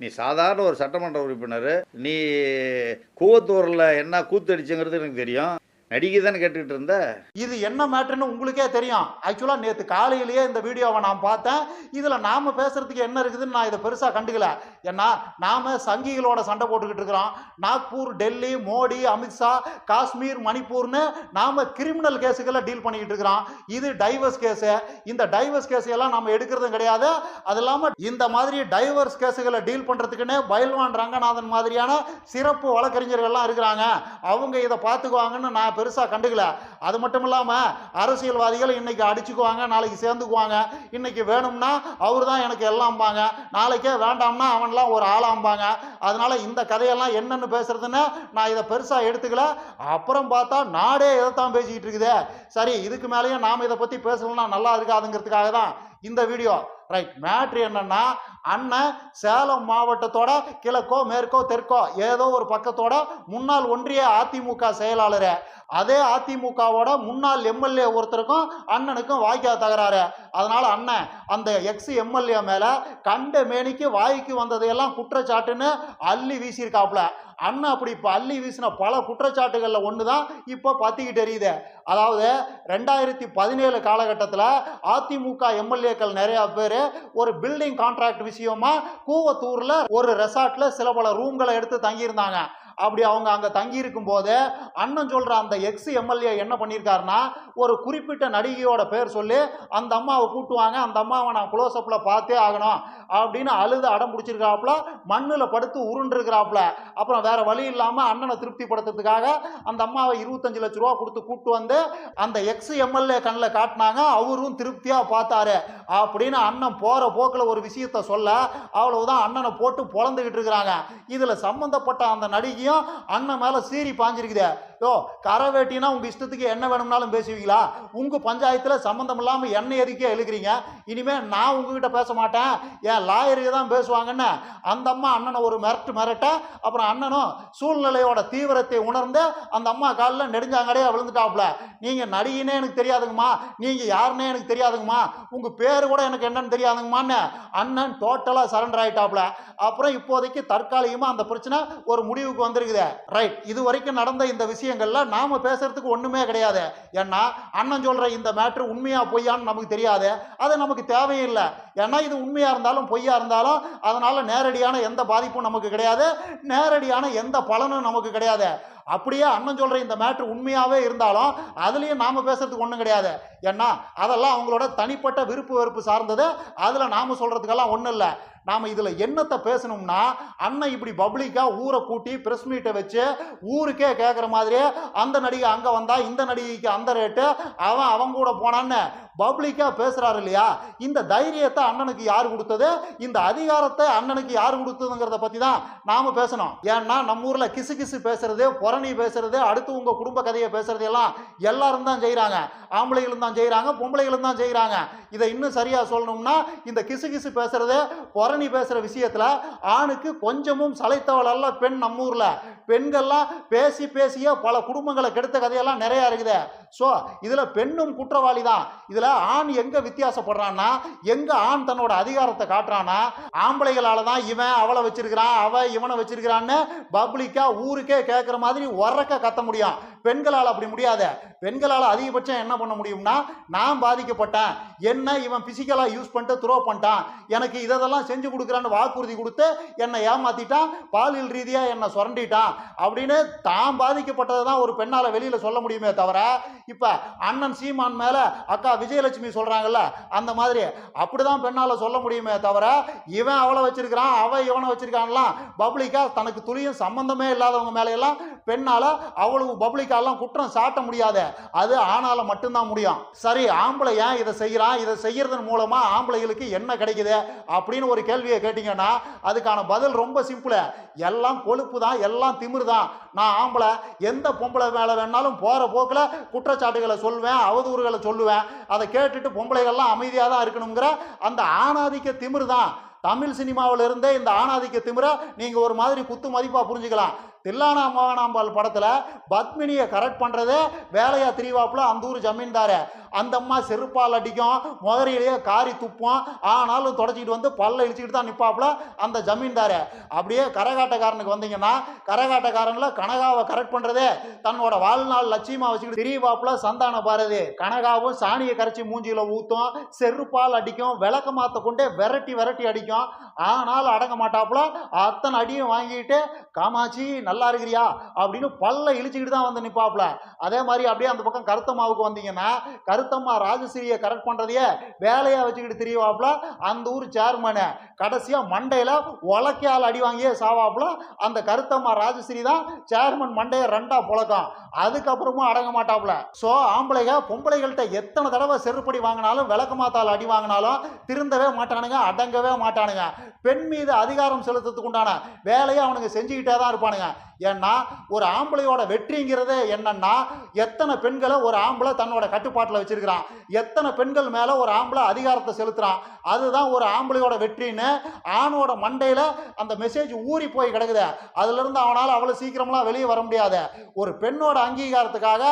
நீ சாதாரண ஒரு சட்டமன்ற உறுப்பினர் நீ கூவத்தூரில் என்ன கூத்தடிச்சுங்கிறது எனக்கு தெரியும். நடிகை தானே கேட்டுக்கிட்டு இருந்த? இது என்ன மேட்ருன்னு உங்களுக்கே தெரியும். ஆக்சுவலாக நேற்று காலையிலேயே இந்த வீடியோவை நான் பார்த்தேன். இதில் நாம் பேசுறதுக்கு என்ன இருக்குதுன்னு நான் இதை பெருசாக கண்டுக்கல. ஏன்னா நாம் சங்கிகளோட சண்டை போட்டுக்கிட்டு இருக்கிறோம். நாக்பூர் டெல்லி மோடி அமித்ஷா காஷ்மீர் மணிப்பூர்னு நாம் கிரிமினல் கேஸுகளை டீல் பண்ணிக்கிட்டு இருக்கிறோம். இது டைவர்ஸ் கேஸு. இந்த டைவர்ஸ் கேஸையெல்லாம் நம்ம எடுக்கிறதும் கிடையாது. அது இல்லாமல் இந்த மாதிரி டைவர்ஸ் கேஸுகளை டீல் பண்ணுறதுக்குன்னு பயில்வான் ரங்கநாதன் மாதிரியான சிறப்பு வழக்கறிஞர்கள்லாம் இருக்கிறாங்க. அவங்க இதை பார்த்துக்குவாங்கன்னு நான் பெருசாக கண்டுக்கல. அது மட்டும் இல்லாமல் அரசியல்வாதிகள் இன்னைக்கு அடிச்சுக்குவாங்க நாளைக்கு சேர்ந்துக்குவாங்க. இன்னைக்கு வேணும்னா அவர் தான் எனக்கு எல்லாம்பாங்க. நாளைக்கே வேண்டாம்னா அவன்லாம் ஒரு ஆளாம்பாங்க. அதனால இந்த கதையெல்லாம் என்னன்னு பேசுறதுன்னு நான் இதை பெருசாக எடுத்துக்கல. அப்புறம் பார்த்தா நாடே இதைத்தான் பேசிக்கிட்டு இருக்குதே. சரி இதுக்கு மேலேயும் நாம் இதை பற்றி பேசணும்னா நல்லா இருக்காதுங்கிறதுக்காக தான் இந்த வீடியோ. ரைட் மேட்ரு என்னன்னா அண்ணன் சேலம் மாவட்டத்தோட கிழக்கோ மேற்கோ தெற்கோ ஏதோ ஒரு பக்கத்தோட முன்னாள் ஒன்றிய அதிமுக செயலாளர். அதே அதிமுகவோட முன்னாள் எம்எல்ஏ ஒருத்தருக்கும் அண்ணனுக்கும் வாய்க்கா தகராறு. அதனால அண்ணன் அந்த எக்ஸ் எம்எல்ஏ மேல கண்ட மேனிக்கு வாய்க்கு வந்ததையெல்லாம் குற்றச்சாட்டுன்னு அள்ளி வீசியிருக்காப்புல. அண்ணன் அப்படி இப்போ அள்ளி வீசின பல குற்றச்சாட்டுகளில் ஒன்று தான் இப்போ பத்திக்கிட்டு எரியுது அதாவது ரெண்டாயிரத்தி பதினேழு காலகட்டத்தில் அதிமுக எம்எல்ஏக்கள் நிறையா பேர் ஒரு பில்டிங் கான்ட்ராக்ட் விஷயம் கூவத்தூர்ல ஒரு ரெசார்ட்ல சில பல ரூம்களை எடுத்து தங்கியிருந்தாங்க. அப்படி அவங்க அங்கே தங்கியிருக்கும் போது அண்ணன் சொல்கிற அந்த எக்ஸ் எம்எல்ஏ என்ன பண்ணியிருக்காருன்னா ஒரு குறிப்பிட்ட நடிகையோட பேர் சொல்லி அந்த அம்மாவை கூட்டுவாங்க அந்த அம்மாவை நான் க்ளோஸ்அப்பில் பார்த்தே ஆகணும் அப்படின்னு அழுது அடம் பிடிச்சிருக்காப்புல மண்ணில் படுத்து உருண்டுருக்கிறாப்புல. அப்புறம் வேறு வழி இல்லாமல் அண்ணனை திருப்திப்படுத்துறதுக்காக அந்த அம்மாவை இருபத்தஞ்சு லட்ச ரூபா கொடுத்து கூட்டு வந்து அந்த எக்ஸ் எம்எல்ஏ கண்ணில் காட்டினாங்க அவரும் திருப்தியாக பார்த்தாரு. அப்படின்னு அண்ணன் போகிற போக்கில் ஒரு விஷயத்த சொல்ல அவ்வளவுதான் அண்ணனை போட்டு பொழந்துக்கிட்டு இருக்கிறாங்க. இதில் சம்மந்தப்பட்ட அந்த நடிகையும் அண்ணன் மேலே சீறி பாஞ்சிருக்குதே. யோ கரை வேட்டினா உங்கள் இஷ்டத்துக்கு என்ன வேணும்னாலும் பேசுவீங்களா? உங்கள் பஞ்சாயத்தில் சம்மந்தம் இல்லாமல் என்ன எதுக்கே எழுக்கிறீங்க? இனிமேல் நான் உங்ககிட்ட பேச மாட்டேன். என் லாயருக்கு தான் பேசுவாங்கன்னு அந்த அம்மா அண்ணனை ஒரு மிரட்டு மிரட்ட அப்புறம் அண்ணனும் சூழ்நிலையோட தீவிரத்தை உணர்ந்து அந்த அம்மா காலில் நெடுஞ்சாங்கடையாக விழுந்துட்டாப்புல. நீங்கள் நடிகினே எனக்கு தெரியாதுங்கம்மா. நீங்கள் யாருன்னே எனக்கு தெரியாதுங்கம்மா. உங்கள் பேர் கூட எனக்கு என்னன்னு தெரியாதுங்கம்மான்னு அண்ணன் டோட்டலாக சரண்டர் ஆயிட்டாப்புல. அப்புறம் இப்போதைக்கு தற்காலிகமாக அந்த பிரச்சனை ஒரு முடிவுக்கு வந்து வந்திருக்குது. ரைட் இது வரைக்கும் நடந்த இந்த விஷயங்கள்ல நாம பேசுறதுக்கு ஒண்ணுமே கிடையாது. ஏன்னா அண்ணன் சொல்ற இந்த மேட்ரு உண்மையா பொய்யான்னு நமக்கு தெரியாது. அது நமக்கு தேவையில்லை. ஏன்னா இது உண்மையா இருந்தாலும் பொய்யா இருந்தாலும் அதனால நேரடியான எந்த பாதிப்பும் நமக்கு கிடையாது. நேரடியான எந்த பலனும் நமக்கு கிடையாது. அப்படியே அண்ணன் சொல்ற இந்த மேட்ரு உண்மையாவே இருந்தாலும் அதுலயும் நாம பேசுறதுக்கு ஒன்றும் கிடையாது. ஏன்னா அதெல்லாம் அவங்களோட தனிப்பட்ட விருப்பு வெறுப்பு சார்ந்தது. அதுல நாம சொல்றதுக்கெல்லாம் ஒன்றும் இல்லை. நாம இதுல என்னத்தை பேசணும்னா அண்ணன் இப்படி பப்ளிக்கா ஊரை கூட்டி பிரஸ் மீட்டை வச்சு ஊருக்கே கேட்குற மாதிரியே அந்த நடிகை அங்க வந்தா இந்த நடிகைக்கு அந்த ரேட்டு அவன் அவன் கூட போனான்னு பப்ளிக்கா பேசுறாரு இல்லையா? இந்த தைரியத்தை அண்ணனுக்கு யார் கொடுத்தது? இந்த அதிகாரத்தை அண்ணனுக்கு யார் கொடுத்ததுங்கிறத பத்தி தான் நாம பேசணும். ஏன்னா நம்ம ஊர்ல கிசு கிசு பேசுறது புறணி பேசுறது அடுத்து உங்க குடும்ப கதையை பேசுறது எல்லாம் எல்லாரும் தான் செய்கிறாங்க ஆம்பளைகளும் தான் செய்கிறாங்க பொம்பளைகளும் தான் செய்கிறாங்க இதை இன்னும் சரியா சொல்லணும்னா இந்த கிசு கிசு பேசுறது புரணி பேசுகிற விஷயத்துல ஆணுக்கு கொஞ்சமும் சளைத்தவள் அல்ல பெண் நம்ம ஊரில். பெண்கள்லாம் பேசி பேசியே பல குடும்பங்களை கெடுத்த கதையெல்லாம் நிறையா இருக்குது. ஸோ இதில் பெண்ணும் குற்றவாளி தான் இதில் ஆண் எங்கே வித்தியாசப்படுறான்னா எங்கே ஆண் தன்னோட அதிகாரத்தை காட்டுறான்னா ஆம்பளைகளால் தான் இவன் அவளை வச்சிருக்கிறான் அவன் இவனை வச்சிருக்கிறான்னு பப்ளிக்காக ஊருக்கே கேட்குற மாதிரி உரக்க கத்த முடியும். பெண்களால் அப்படி முடியாத பெண்களால் அதிகபட்சம் என்ன பண்ண முடியும்னா நான் பாதிக்கப்பட்டேன் என்ன இவன் பிசிக்கலாக யூஸ் பண்ணிட்டு த்ரோ பண்ணிட்டான் எனக்கு இதெல்லாம் செஞ்சு கொடுக்குறான்னு வாக்குறுதி கொடுத்து என்னை ஏமாத்திட்டான் பாலியல் ரீதியாக என்னை சுரண்டிட்டான் அப்படின்னு தான் பாதிக்கப்பட்டதை தான் ஒரு பெண்ணால் வெளியில் சொல்ல முடியுமே தவிர இப்போ அண்ணன் சீமான் மேலே அக்கா விஜயலட்சுமி சொல்கிறாங்கல்ல அந்த மாதிரி அப்படிதான் பெண்ணால் சொல்ல முடியுமே தவிர இவன் அவளை வச்சிருக்கிறான் அவன் இவனை வச்சிருக்கான்லாம் பப்ளிக்காக தனக்கு துளியும் சம்பந்தமே இல்லாதவங்க மேலையெல்லாம் பெண்ணால் அவ்வளவு பப்ளிக்காலாம் குற்றம் சாட்ட முடியாது. அது ஆணால மட்டும்தான் முடியும். சரி ஆம்பளை ஏன் இதை செய்கிறான் இதை செய்யறதன் மூலமா ஆம்பளைகளுக்கு என்ன கிடைக்குது? அப்படின்னு ஒரு கேள்வியை கேட்டீங்கன்னா அதுக்கான பதில் ரொம்ப சிம்பிள் எல்லாம் கொழுப்பு தான் எல்லாம் திமிரு தான் நான் ஆம்பளை எந்த பொம்பளை மேலே வேணாலும் போகிற போக்கில் குற்றச்சாட்டுகளை சொல்லுவேன் அவதூறுகளை சொல்லுவேன். அதை கேட்டுட்டு பொம்பளைகள்லாம் அமைதியாக தான் இருக்கணுங்கிற அந்த ஆணாதிக்க திமிரு தான் தமிழ் சினிமாவில் இருந்தே இந்த ஆணாதிக்க திமிரை நீங்கள் ஒரு மாதிரி குத்து மதிப்பாக புரிஞ்சுக்கலாம். தில்லானா மோகனாம்பாள் படத்தில் பத்மினியை கரெக்ட் பண்ணுறதே வேலையா திரிவாப்பில் அந்த ஊர் ஜமீன்தாரு. அந்த அம்மா செருப்பால் அடிக்கும் முதலையிலேயே காரி துப்பும் ஆனாலும் தொடச்சிக்கிட்டு வந்து பல்ல இழிச்சிக்கிட்டு தான் நிற்பாப்புல அந்த ஜமீன்தாரு. அப்படியே கரகாட்டக்காரனுக்கு வந்தீங்கன்னா கரகாட்டக்காரனில் கனகாவை கரெக்ட் பண்ணுறதே தன்னோட வாழ்நாள் லட்சியமாக வச்சுக்கிட்டு திரிவாப்புல சந்தான பாரதி. கனகாவும் சாணியை கரைச்சி மூஞ்சியில் ஊற்றும் செருப்பால் அடிக்கும் விளக்க மாற்ற கொண்டே விரட்டி விரட்டி அடிக்கும். ஆனாலும் அடங்க மாட்டாப்புல. அத்தனை அடியும் வாங்கிட்டு காமாட்சி நல்லா இருக்கிறியா? அப்படின்னு பல்ல இழிச்சுக்கிட்டு தான் வந்து நிற்பாப்ல அதே மாதிரி அப்படியே அந்த பக்கம் கருத்தம்மாவுக்கு வந்தீங்கன்னா கருத்தம்மா ராஜஸ்ரீயை கரெக்ட் பண்ணுறதையே வேலையாக வச்சுக்கிட்டு தெரியவாப்புல. அந்த ஊர் சேர்மனு கடைசியாக மண்டையில் உலக்கையால் அடி வாங்கியே சாவாப்புல. அந்த கருத்தம்மா ராஜஸ்ரீ தான் சேர்மன் மண்டையை ரெண்டாக புழக்கம். அதுக்கப்புறமும் அடங்க மாட்டாப்புல. ஸோ ஆம்பளைங்க பொம்பளைகள்கிட்ட எத்தனை தடவை செருப்படி வாங்கினாலும் விளக்கமாத்தால் அடி வாங்கினாலும் திருந்தவே மாட்டானுங்க அடங்கவே மாட்டானுங்க. பெண் மீது அதிகாரம் செலுத்துறதுக்கு உண்டான வேலையை அவனுங்க செஞ்சுக்கிட்டே தான் இருப்பானுங்க. ஏன்னா ஒரு ஆம்பளையோட வெற்றிங்கிறது என்னன்னா எத்தனை பெண்களை ஒரு ஆம்பளை தன்னோட கட்டுப்பாட்டில் வச்சிருக்கிறான்? எத்தனை பெண்கள் மேலே ஒரு ஆம்பளை அதிகாரத்தை செலுத்துறான்? அதுதான் ஒரு ஆம்பளையோட வெற்றின்னு ஆணோட மண்டையில் அந்த மெசேஜ் ஊறி போய் கிடக்குது. அதுலேருந்து அவனால் அவ்வளோ சீக்கிரம்லாம் வெளியே வர முடியாது. ஒரு பெண்ணோட அங்கீகாரத்துக்காக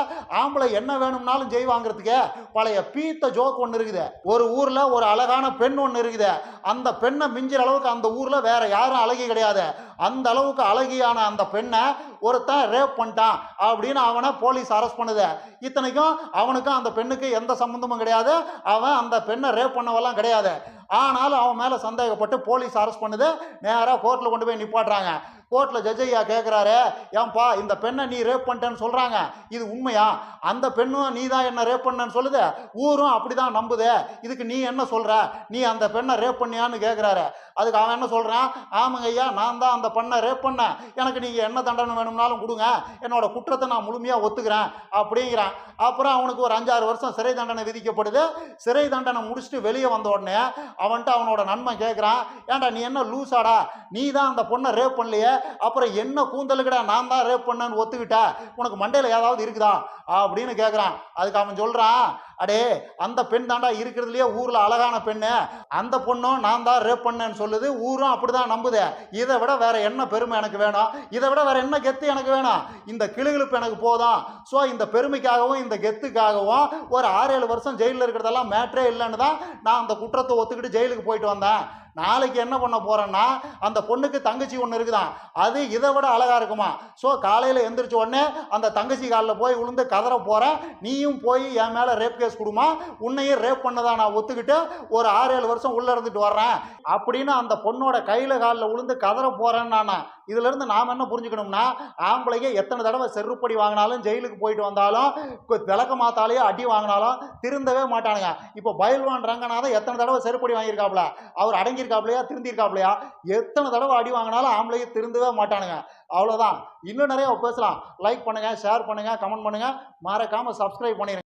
ஆம்பளை என்ன வேணும்னாலும் ஜெய் வாங்குறதுக்கு பழைய பீத்த ஜோக் ஒன்று இருக்குது. ஒரு ஊரில் ஒரு அழகான பெண் ஒன்று இருக்குது. அந்த பெண்ணை மிஞ்சிற அளவுக்கு அந்த ஊரில் வேற யாரும் அழகி கிடையாது. அந்த அளவுக்கு அழகியான அந்த பெண்ணை ஒருத்தன் ரேப் பண்ணிட்டான் அப்படின்னு அவனை போலீஸ் அரெஸ்ட் பண்ணுது. இத்தனைக்கும் அவனுக்கும் அந்த பெண்ணுக்கு எந்த சம்மந்தமும் கிடையாது. அவன் அந்த பெண்ணை ரேப் பண்ணவெல்லாம் கிடையாது. ஆனாலும் அவன் மேலே சந்தேகப்பட்டு போலீஸ் அரெஸ்ட் பண்ணுது. நேராக கோர்ட்டில் கொண்டு போய் நிப்பாட்டுறாங்க. கோர்ட்டில் ஜட்ஜ் ஐயா கேட்குறாரு ஏன்பா இந்த பெண்ணை நீ ரேப் பண்ணிட்டேன்னு சொல்கிறாங்க இது உண்மையா? அந்த பெண்ணும் நீ தான் என்ன ரேப் பண்ணேன்னு சொல்லுது? ஊரும் அப்படி தான் நம்புது. இதுக்கு நீ என்ன சொல்கிற நீ அந்த பெண்ணை ரேப் பண்ணியான்னு கேட்குறாரு அதுக்கு அவன் என்ன சொல்கிறான் ஆமாங்க ஐயா நான் தான் அந்த பெண்ணை ரேப் பண்ணேன். எனக்கு நீங்கள் என்ன தண்டனை வேணும்னாலும் கொடுங்க. என்னோட குற்றத்தை நான் முழுமையாக ஒத்துக்கிறேன் அப்படிங்கிறான். அப்புறம் அவனுக்கு ஒரு அஞ்சாறு வருஷம் சிறை தண்டனை விதிக்கப்படுது. சிறை தண்டனை முடிச்சுட்டு வெளியே வந்த உடனே அவன்கிட்ட அவனோட நண்பன் கேட்குறான் ஏன்டா நீ என்ன லூசாடா? நீ தான் அந்த பொண்ணை ரேப் பண்ணலையே? அப்புறம் என்ன கூந்தலுக்குடா நான் தான் ரேப் பண்ணேன்னு ஒத்துக்கிட்ட? உனக்கு மண்டையில் ஏதாவது இருக்குதா? அப்படின்னு கேட்குறான் அதுக்கு அவன் சொல்கிறான் அடே அந்த பெண் தாண்டா இருக்கிறதுலையே ஊரில் அழகான பெண்ணு. அந்த பொண்ணும் நான் தான் ரேப் பண்ணேன்னு சொல்லுது. ஊரும் அப்படி தான் நம்புது. இதை விட வேற என்ன பெருமை எனக்கு வேணும்? இதை விட வேற என்ன கெத்து எனக்கு வேணும்? இந்த கிளுகிழப்பு எனக்கு போதும். ஸோ இந்த பெருமைக்காகவும் இந்த கெத்துக்காகவும் ஒரு ஆறு ஏழு வருஷம் ஜெயிலில் இருக்கிறதெல்லாம் மேட்ரே இல்லைன்னு தான் நான் அந்த குற்றத்தை ஒத்துக்கிட்டு ஜெயிலுக்கு போயிட்டு வந்தேன். நாளைக்கு என்ன பண்ண போறேன்னா அந்த பொண்ணுக்கு தங்கச்சி ஒன்று இருக்குதான். அது இதை விட அழகா இருக்குமா? ஸோ காலையில் எந்திரிச்ச உடனே அந்த தங்கச்சி காலில் போய் விழுந்து கதற போகிறேன் நீயும் போய் என் மேலே ரேப் கேஸ் கொடுமா. உன்னையும் ரேப் பண்ணதான் நான் ஒத்துக்கிட்டு ஒரு ஆறு ஏழு வருஷம் உள்ளே இருந்துட்டு வர்றேன். அப்படின்னு அந்த பொண்ணோட கையில் காலில் விழுந்து கதற போகிறேன்னு நான். இதிலிருந்து நாம் என்ன புரிஞ்சுக்கணும்னா ஆம்பளைங்க எத்தனை தடவை செருப்படி வாங்கினாலும் ஜெயிலுக்கு போயிட்டு வந்தாலும் விளக்க மாத்தாலேயே அடி வாங்கினாலும் திருந்தவே மாட்டானுங்க. இப்போ பயில்வான் ரங்கநாதன் எத்தனை தடவை செருப்படி வாங்கியிருக்காப்ல அவர் அடங்கி திருந்திருக்காப்லையா எத்தனை தடவை அடி வாங்கினாலும் ஆம்பளைங்க திருந்தவே மாட்டானுங்க. அவ்வளோதான் இன்னும் நிறைய பேசலாம். லைக் பண்ணுங்கள் ஷேர் பண்ணுங்கள் கமெண்ட் பண்ணுங்கள் மறக்காமல் சப்ஸ்கிரைப் பண்ணிடுங்க